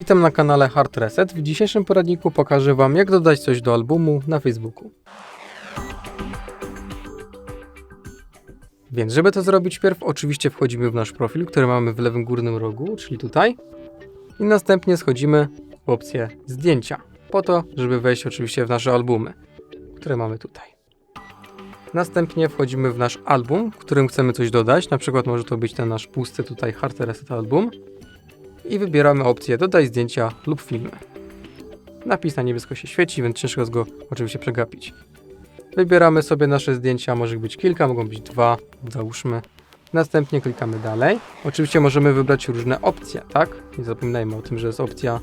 Witam na kanale Hard Reset. W dzisiejszym poradniku pokażę Wam, jak dodać coś do albumu na Facebooku. Więc, żeby to zrobić, pierw oczywiście wchodzimy w nasz profil, który mamy w lewym górnym rogu, czyli tutaj. I następnie schodzimy w opcję zdjęcia, po to, żeby wejść oczywiście w nasze albumy, które mamy tutaj. Następnie wchodzimy w nasz album, w którym chcemy coś dodać. Na przykład może to być ten nasz pusty tutaj Hard Reset album i wybieramy opcję dodaj zdjęcia lub filmy. Napis na niebiesko się świeci, więc ciężko jest go oczywiście przegapić. Wybieramy sobie nasze zdjęcia, może być kilka, mogą być dwa, załóżmy. Następnie klikamy dalej. Oczywiście możemy wybrać różne opcje, tak? Nie zapominajmy o tym, że jest opcja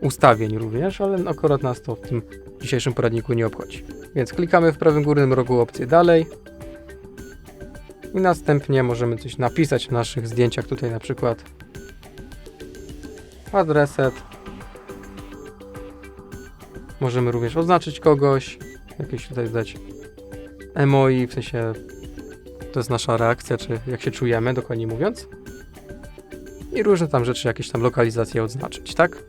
ustawień również, ale akurat nas to w tym dzisiejszym poradniku nie obchodzi. Więc klikamy w prawym górnym rogu opcję dalej. I następnie możemy coś napisać w naszych zdjęciach, tutaj na przykład Hard reset. Możemy również oznaczyć kogoś, jakieś tutaj dać emoi, w sensie to jest nasza reakcja, czy jak się czujemy, dokładnie mówiąc. I różne tam rzeczy, jakieś tam lokalizacje odznaczyć, tak?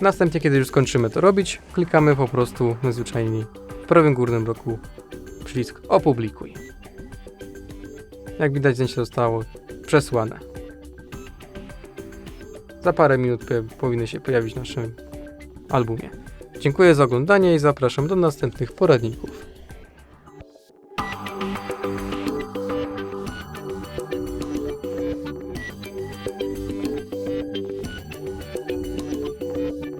Następnie, kiedy już skończymy to robić, klikamy po prostu zwyczajnie w prawym górnym rogu przycisk opublikuj. Jak widać, zdjęcie zostało przesłane. Za parę minut po- powinny się pojawić w naszym albumie. Dziękuję za oglądanie i zapraszam do następnych poradników.